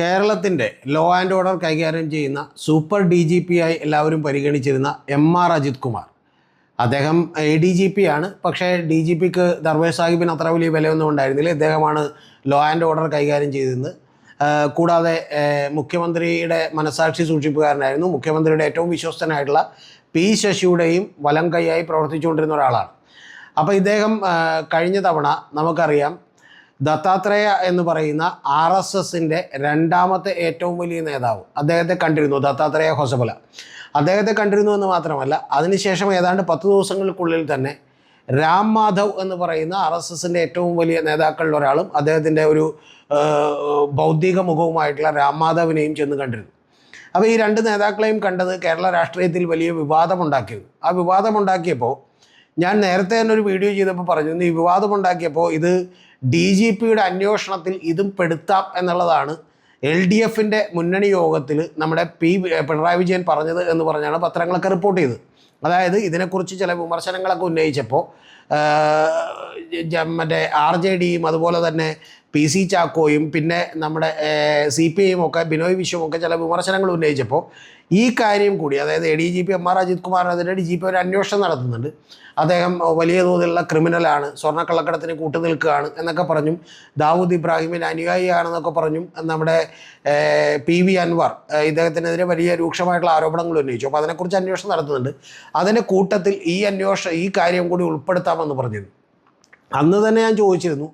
കേരളത്തിന്റെ law and order കൈകാര്യം ചെയ്യുന്ന സൂപ്പർ ഡി ജി പി ആയി എല്ലാവരും പരിഗണിച്ചിരുന്ന എം ആർ അജിത് കുമാർ. അദ്ദേഹം എ ഡി ജി പി ആണ്. പക്ഷേ ഡി ജി പിക്ക് ദർവേഷ് സാഹിബിന് അത്ര വലിയ വിലയൊന്നും ഉണ്ടായിരുന്നില്ല. ഇദ്ദേഹമാണ് ലോ ആൻഡ് ഓർഡർ കൈകാര്യം ചെയ്തിരുന്നത്. കൂടാതെ മുഖ്യമന്ത്രിയുടെ മനസാക്ഷി സൂക്ഷിപ്പുകാരനായിരുന്നു. മുഖ്യമന്ത്രിയുടെ ഏറ്റവും വിശ്വസ്തനായിട്ടുള്ള പി ശശിയുടെയും വലം കൈയായി പ്രവർത്തിച്ചുകൊണ്ടിരുന്ന ഒരാളാണ്. അപ്പോൾ ഇദ്ദേഹം കഴിഞ്ഞ തവണ നമുക്കറിയാം ദത്താത്രേയ എന്ന് പറയുന്ന ആർ എസ് എസിന്റെ രണ്ടാമത്തെ ഏറ്റവും വലിയ നേതാവ്. അദ്ദേഹത്തെ കണ്ടിരുന്നു ദത്താത്രേയ ഹൊസബല. അദ്ദേഹത്തെ കണ്ടിരുന്നു എന്ന് മാത്രമല്ല അതിനുശേഷം ഏതാണ്ട് പത്ത് ദിവസങ്ങൾക്കുള്ളിൽ തന്നെ രാം മാധവ് എന്ന് പറയുന്ന ആർ എസ് എസിന്റെ ഏറ്റവും വലിയ നേതാക്കളിൽ ഒരാളും അദ്ദേഹത്തിന്റെ ഒരു ബൗദ്ധിക മുഖവുമായിട്ടുള്ള രാം മാധവിനെയും ചെന്ന് കണ്ടിരുന്നു. അപ്പോൾ ഈ രണ്ട് നേതാക്കളെയും കണ്ടത് കേരള രാഷ്ട്രീയത്തിൽ വലിയ വിവാദമുണ്ടാക്കിയത് ആ വിവാദമുണ്ടാക്കിയപ്പോൾ ഞാൻ നേരത്തെ തന്നെ ഒരു വീഡിയോ ചെയ്തപ്പോൾ പറഞ്ഞു ഈ വിവാദമുണ്ടാക്കിയപ്പോൾ ഇത് ഡി ജി പിയുടെ അന്വേഷണത്തിൽ ഇതും പെടുത്താം എന്നുള്ളതാണ് എൽ ഡി എഫിന്റെ മുന്നണി യോഗത്തിൽ നമ്മുടെ പി പിണറായി വിജയൻ പറഞ്ഞത് എന്ന് പറഞ്ഞാണ് പത്രങ്ങളൊക്കെ റിപ്പോർട്ട് ചെയ്തത്. അതായത് ഇതിനെക്കുറിച്ച് ചില വിമർശനങ്ങളൊക്കെ ഉന്നയിച്ചപ്പോൾ മറ്റേ ആർ ജെ ഡിയും അതുപോലെ തന്നെ പി സി ചാക്കോയും പിന്നെ നമ്മുടെ സി പി ഐയും ഒക്കെ ബിനോയ് വിശ്വവും ഒക്കെ ചില വിമർശനങ്ങൾ ഉന്നയിച്ചപ്പോൾ ഈ കാര്യം കൂടി അതായത് A D G P M R Ajith കുമാറിനെതിരെ D G P ഒരു അന്വേഷണം നടത്തുന്നുണ്ട്. അദ്ദേഹം വലിയ തോതിലുള്ള ക്രിമിനലാണ് സ്വർണക്കള്ളക്കടത്തിന് കൂട്ടുനിൽക്കുകയാണ് എന്നൊക്കെ പറഞ്ഞും ദാവൂദ് ഇബ്രാഹിമിന് അനുയായിയാണെന്നൊക്കെ പറഞ്ഞും നമ്മുടെ പി വി അൻവർ ഇദ്ദേഹത്തിനെതിരെ വലിയ രൂക്ഷമായിട്ടുള്ള ആരോപണങ്ങൾ ഉന്നയിച്ചു. അപ്പോൾ അതിനെക്കുറിച്ച് അന്വേഷണം നടത്തുന്നുണ്ട്. അതിന്റെ കൂട്ടത്തിൽ ഈ അന്വേഷണം ഈ കാര്യം കൂടി ഉൾപ്പെടുത്താമെന്ന് പറഞ്ഞിരുന്നു. അന്ന് തന്നെ ഞാൻ ചോദിച്ചിരുന്നു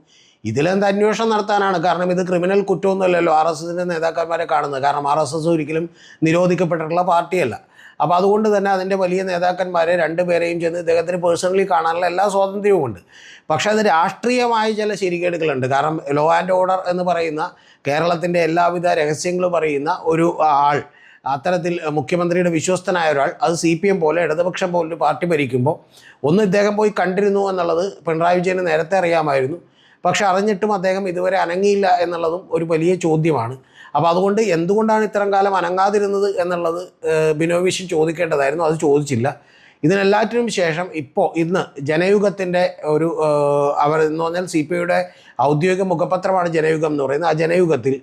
ഇതിലെന്ത് അന്വേഷണം നടത്താനാണ്? കാരണം ഇത് ക്രിമിനൽ കുറ്റമൊന്നുമല്ലല്ലോ ആർ എസ് എസിന്റെ നേതാക്കന്മാരെ കാണുന്നത്. കാരണം ആർ എസ് എസ് ഒരിക്കലും നിരോധിക്കപ്പെട്ടിട്ടുള്ള പാർട്ടിയല്ല. അപ്പോൾ അതുകൊണ്ട് തന്നെ അതിന്റെ വലിയ നേതാക്കന്മാരെ രണ്ടുപേരെയും ചെന്ന് ഇദ്ദേഹത്തിന് പേഴ്സണലി കാണാനുള്ള എല്ലാ സ്വാതന്ത്ര്യവും ഉണ്ട്. പക്ഷേ അത് രാഷ്ട്രീയമായ ചില ശരികേടുകളുണ്ട്. കാരണം ലോ ആൻഡ് ഓർഡർ എന്ന് പറയുന്ന കേരളത്തിന്റെ എല്ലാവിധ രഹസ്യങ്ങളും പറയുന്ന ഒരു ആൾ അത്തരത്തിൽ മുഖ്യമന്ത്രിയുടെ വിശ്വസ്തനായ ഒരാൾ അത് സി പി എം പോലെ ഇടതുപക്ഷം പോലൊരു പാർട്ടി ഭരിക്കുമ്പോൾ ഒന്ന് ഇദ്ദേഹം പോയി കണ്ടിരുന്നു എന്നുള്ളത് പിണറായി വിജയന് നേരത്തെ അറിയാമായിരുന്നു. പക്ഷെ അറിഞ്ഞിട്ടും അദ്ദേഹം ഇതുവരെ അനങ്ങിയില്ല എന്നുള്ളതും ഒരു വലിയ ചോദ്യമാണ്. അപ്പോൾ അതുകൊണ്ട് എന്തുകൊണ്ടാണ് ഇത്രയും കാലം അനങ്ങാതിരുന്നത് എന്നുള്ളത് ബിനോവിഷൻ ചോദിക്കേണ്ടതായിരുന്നു. അത് ചോദിച്ചില്ല. ഇതിനെല്ലാറ്റിനും ശേഷം ഇപ്പോൾ ഇന്ന് ജനയുഗത്തിന്റെ ഒരു അവർ എന്ന് പറഞ്ഞാൽ സി പി ഐയുടെ ഔദ്യോഗിക മുഖപത്രമാണ് ജനയുഗം എന്ന് പറയുന്നത്. ആ ജനയുഗത്തിൽ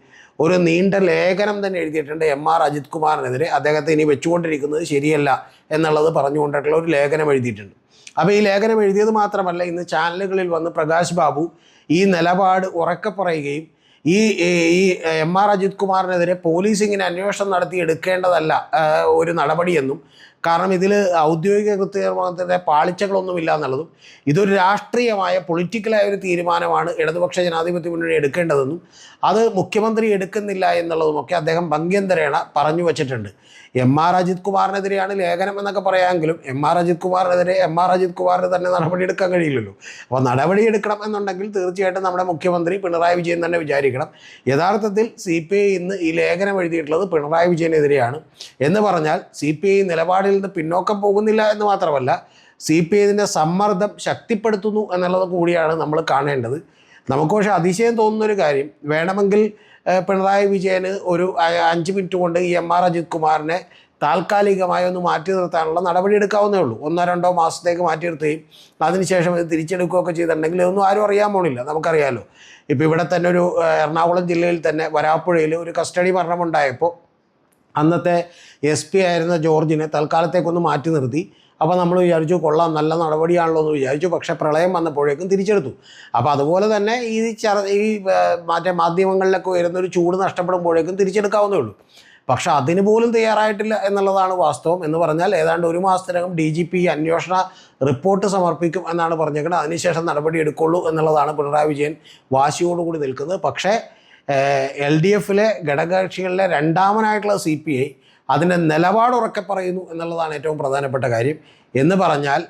ഒരു നീണ്ട ലേഖനം തന്നെ എഴുതിയിട്ടുണ്ട് എം ആർ അജിത് കുമാറിനെതിരെ. അദ്ദേഹത്തെ ഇനി വെച്ചുകൊണ്ടിരിക്കുന്നത് ശരിയല്ല എന്നുള്ളത് പറഞ്ഞുകൊണ്ടിട്ടുള്ള ഒരു ലേഖനം എഴുതിയിട്ടുണ്ട്. അപ്പോൾ ഈ ലേഖനം എഴുതിയത് മാത്രമല്ല ഇന്ന് ചാനലുകളിൽ വന്ന് പ്രകാശ് ബാബു ഈ നിലപാട് ഉറക്കെ പറയുകയും ഈ ഈ- എം ആർ അജിത് കുമാറിനെതിരെ പോലീസ് ഇങ്ങനെ അന്വേഷണം നടത്തി എടുക്കേണ്ടതല്ല ഒരു നടപടിയെന്നും കാരണം ഇതിൽ ഔദ്യോഗിക കൃത്യകർമ്മത്തിന്റെ പാളിച്ചകളൊന്നുമില്ല എന്നുള്ളതും ഇതൊരു രാഷ്ട്രീയമായ പൊളിറ്റിക്കലായ ഒരു തീരുമാനമാണ് ഇടതുപക്ഷ ജനാധിപത്യ മുന്നണി എടുക്കേണ്ടതെന്നും അത് മുഖ്യമന്ത്രി എടുക്കുന്നില്ല എന്നുള്ളതുമൊക്കെ അദ്ദേഹം ഭംഗ്യന്തരേണ പറഞ്ഞു വച്ചിട്ടുണ്ട്. എം ആർ അജിത് കുമാറിനെതിരെയാണ് ലേഖനം എന്നൊക്കെ പറയാമെങ്കിലും എം ആർ അജിത് കുമാറിനെതിരെ എം ആർ അജിത് കുമാറിന് തന്നെ നടപടിയെടുക്കാൻ കഴിയില്ലല്ലോ. അപ്പോൾ നടപടിയെടുക്കണം എന്നുണ്ടെങ്കിൽ തീർച്ചയായിട്ടും നമ്മുടെ മുഖ്യമന്ത്രി പിണറായി വിജയൻ തന്നെ വിചാരിക്കണം. യഥാർത്ഥത്തിൽ സി പി ഐ ഇന്ന് ഈ ലേഖനം എഴുതിയിട്ടുള്ളത് പിണറായി വിജയനെതിരെയാണ്. എന്ന് പറഞ്ഞാൽ സി പി ഐ നിലപാടിൽ നിന്ന് പിന്നോക്കം പോകുന്നില്ല എന്ന് മാത്രമല്ല സി പി ഐതിന്റെ സമ്മർദ്ദം ശക്തിപ്പെടുത്തുന്നു എന്നുള്ളത് കൂടിയാണ് നമ്മൾ കാണേണ്ടത്. നമുക്ക് പക്ഷേ അതിശയം തോന്നുന്നൊരു കാര്യം വേണമെങ്കിൽ പിണറായി വിജയന് ഒരു അഞ്ച് മിനിറ്റ് കൊണ്ട് ഈ എം ആർ അജിത് കുമാറിനെ താൽക്കാലികമായി ഒന്ന് മാറ്റി നിർത്താനുള്ള നടപടി എടുക്കാവുന്നേ ഉള്ളൂ. ഒന്നോ രണ്ടോ മാസത്തേക്ക് മാറ്റി നിർത്തുകയും അതിനുശേഷം ഇത് തിരിച്ചെടുക്കുകയൊക്കെ ചെയ്തിട്ടുണ്ടെങ്കിൽ ഇതൊന്നും ആരും അറിയാൻ പോണില്ല നമുക്കറിയാമല്ലോ ഇപ്പോൾ ഇവിടെ തന്നെ ഒരു എറണാകുളം ജില്ലയിൽ തന്നെ വരാപ്പുഴയിൽ ഒരു കസ്റ്റഡി മരണമുണ്ടായപ്പോൾ അന്നത്തെ എസ് പി ആയിരുന്ന ജോർജിനെ തൽക്കാലത്തേക്കൊന്ന് മാറ്റി നിർത്തി. അപ്പോൾ നമ്മൾ വിചാരിച്ചു കൊള്ളാം നല്ല നടപടിയാണല്ലോ എന്ന് വിചാരിച്ചു. പക്ഷേ പ്രളയം വന്നപ്പോഴേക്കും തിരിച്ചെടുത്തു. അപ്പോൾ അതുപോലെ തന്നെ ഈ ചർ ഈ മറ്റേ മാധ്യമങ്ങളിലൊക്കെ വരുന്നൊരു ചൂട് നഷ്ടപ്പെടുമ്പോഴേക്കും തിരിച്ചെടുക്കാവുന്നേ ഉള്ളൂ. പക്ഷേ അതിന് പോലും തയ്യാറായിട്ടില്ല എന്നുള്ളതാണ് വാസ്തവം എന്ന് പറഞ്ഞാൽ ഏതാണ്ട് ഒരു മാസത്തിനകം ഡി ജി പി അന്വേഷണ റിപ്പോർട്ട് സമർപ്പിക്കും എന്നാണ് പറഞ്ഞേക്കുന്നത്. അതിനുശേഷം നടപടി എടുക്കുള്ളൂ എന്നുള്ളതാണ് പിണറായി വിജയൻ വാശിയോടുകൂടി നിൽക്കുന്നത്. പക്ഷേ എൽ ഡി എഫിലെ ഘടകകക്ഷികളിലെ രണ്ടാമനായിട്ടുള്ള സി പി ഐ അതിന്റെ നിലപാട് ഉറക്കെ പറയുന്നു എന്നുള്ളതാണ് ഏറ്റവും പ്രധാനപ്പെട്ട കാര്യം. എന്ന് പറഞ്ഞാൽ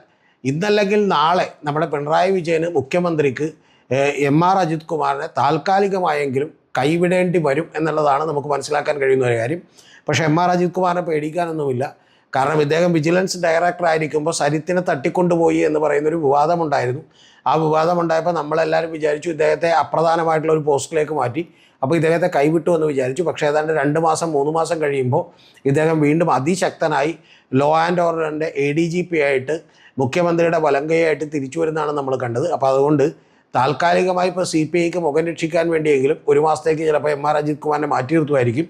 ഇന്നല്ലെങ്കിൽ നാളെ നമ്മുടെ പിണറായി വിജയന് മുഖ്യമന്ത്രിക്ക് എം ആർ അജിത് കുമാറിനെ താൽക്കാലികമായെങ്കിലും കൈവിടേണ്ടി വരും എന്നുള്ളതാണ് നമുക്ക് മനസ്സിലാക്കാൻ കഴിയുന്ന ഒരു കാര്യം. പക്ഷേ എം ആർ അജിത് കുമാറിനെ പേടിക്കാനൊന്നുമില്ല. കാരണം ഇദ്ദേഹം വിജിലൻസ് ഡയറക്ടർ ആയിരിക്കുമ്പോൾ സരിത്തിനെ തട്ടിക്കൊണ്ടുപോയി എന്ന് പറയുന്നൊരു വിവാദമുണ്ടായിരുന്നു. ആ വിവാദം ഉണ്ടായപ്പോൾ നമ്മളെല്ലാവരും വിചാരിച്ചു ഇദ്ദേഹത്തെ അപ്രധാനമായിട്ടുള്ള ഒരു പോസ്റ്റിലേക്ക് മാറ്റി. അപ്പോൾ ഇദ്ദേഹത്തെ കൈവിട്ടു എന്ന് വിചാരിച്ചു. പക്ഷേ ഏതാണ്ട് രണ്ട് മാസം മൂന്ന് മാസം കഴിയുമ്പോൾ ഇദ്ദേഹം വീണ്ടും അതിശക്തനായി ലോ ആൻഡ് ഓർഡറിന്റെ എ ഡി ജി പി ആയിട്ട് മുഖ്യമന്ത്രിയുടെ വലങ്കയായിട്ട് തിരിച്ചു വരുന്നതാണ് നമ്മൾ കണ്ടത്. അപ്പോൾ അതുകൊണ്ട് താൽക്കാലികമായി ഇപ്പോൾ സി പി ഐക്ക് മുഖം രക്ഷിക്കാൻ വേണ്ടിയെങ്കിലും ഒരു മാസത്തേക്ക് ചിലപ്പോൾ എം ആർ അജിത് കുമാറിനെ മാറ്റി നിർത്തുമായിരിക്കും.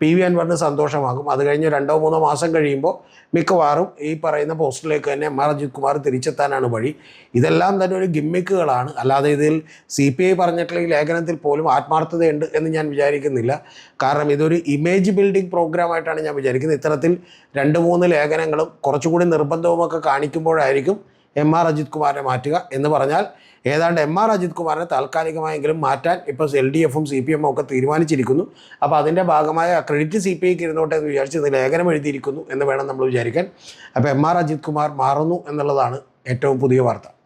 പി വി അൻവറിന് സന്തോഷമാകും. അത് കഴിഞ്ഞ് രണ്ടോ മൂന്നോ മാസം കഴിയുമ്പോൾ മിക്കവാറും ഈ പറയുന്ന പോസ്റ്റിലേക്ക് തന്നെ എം ആർ അജിത് കുമാർ തിരിച്ചെത്താനാണ് വഴി. ഇതെല്ലാം തന്നെ ഒരു ഗിമ്മിക്കുകളാണ്. അല്ലാതെ ഇതിൽ സി പി ഐ പറഞ്ഞിട്ടുള്ള ലേഖനത്തിൽ പോലും ആത്മാർത്ഥതയുണ്ട് എന്ന് ഞാൻ വിചാരിക്കുന്നില്ല. കാരണം ഇതൊരു ഇമേജ് ബിൽഡിംഗ് പ്രോഗ്രാമായിട്ടാണ് ഞാൻ വിചാരിക്കുന്നത്. ഇത്തരത്തിൽ രണ്ട് മൂന്ന് ലേഖനങ്ങളും കുറച്ചുകൂടി നിർബന്ധവുമൊക്കെ കാണിക്കുമ്പോഴായിരിക്കും എം ആർ അജിത് കുമാറിനെ മാറ്റുക എന്ന് പറഞ്ഞാൽ ഏതാണ്ട് എം ആർ അജിത് കുമാറിനെ താൽക്കാലികമായെങ്കിലും മാറ്റാൻ ഇപ്പോൾ എൽ ഡി എഫും സി പി എമ്മും ഒക്കെ തീരുമാനിച്ചിരിക്കുന്നു. അപ്പോൾ അതിന്റെ ഭാഗമായ ക്രെഡിറ്റ് സി പി ഐക്ക് ഇരുന്നോട്ടെ എന്ന് വിചാരിച്ച് ഇത് ലേഖനം എഴുതിയിരിക്കുന്നു എന്ന് വേണം നമ്മൾ വിചാരിക്കാൻ. അപ്പോൾ എം ആർ അജിത് കുമാർ മാറുന്നു എന്നുള്ളതാണ് ഏറ്റവും പുതിയ വാർത്ത.